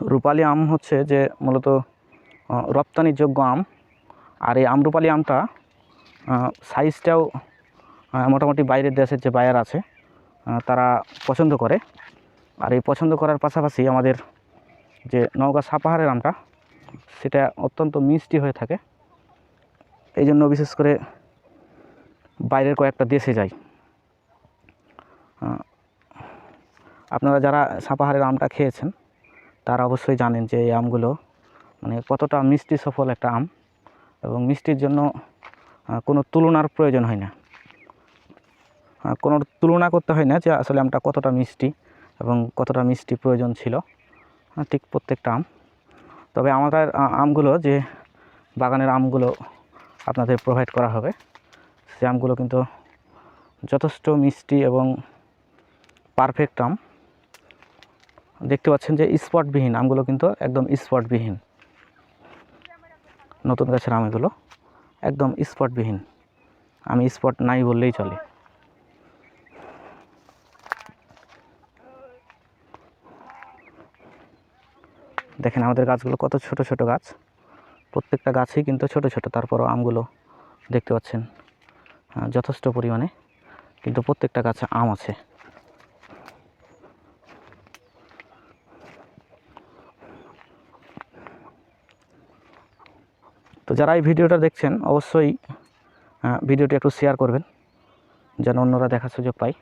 রূপালি আম হচ্ছে যে মূলত রপ্তানিযোগ্য আম। আর এই আমরুপালি আমটা সাইজটাও মোটামুটি বাইরের দেশের যে বায়ার আছে তারা পছন্দ করে। আর এই পছন্দ করার পাশাপাশি আমাদের যে নওগাঁ সাপাহারের আমটা সেটা অত্যন্ত মিষ্টি হয়ে থাকে। এই জন্য বিশেষ করে বাইরের কয়েকটা দেশে আহ, আপনারা যারা সাপাহারের আমটা খেয়েছেন তারা অবশ্যই জানেন যে এই আমগুলো মানে কতটা মিষ্টি সফল একটা আম এবং মিষ্টির জন্য কোনো তুলনার প্রয়োজন হয় না। কোনো তুলনা করতে হয় না যে আসলে আমটা কতটা মিষ্টি এবং কতটা মিষ্টি প্রয়োজন ছিল ঠিক প্রত্যেকটা আম। তবে আমাদের আমগুলো যে বাগানের আমগুলো আপনাদের প্রোভাইড করা হবে, সে আমগুলো কিন্তু যথেষ্ট মিষ্টি এবং পারফেক্ট আম। দেখতে পাচ্ছেন যে স্পটবিহীন আমগুলো কিন্তু একদম স্পটবিহীন নতুন গাছের আম এগুলো একদম স্পটবিহীন আমি স্পট নাই বললেই চলে। দেখেন আমাদের গাছগুলো কত ছোট ছোট গাছ। প্রত্যেকটা গাছই কিন্তু ছোট ছোট, তারপরও আমগুলো দেখতে পাচ্ছেন যথেষ্ট পরিমাণে। কিন্তু প্রত্যেকটা গাছে আম আছে। তো যারা এই ভিডিওটা দেখছেন, অবশ্যই ভিডিওটি একটু শেয়ার করবেন, যেন অন্যরা দেখার সুযোগ পায়।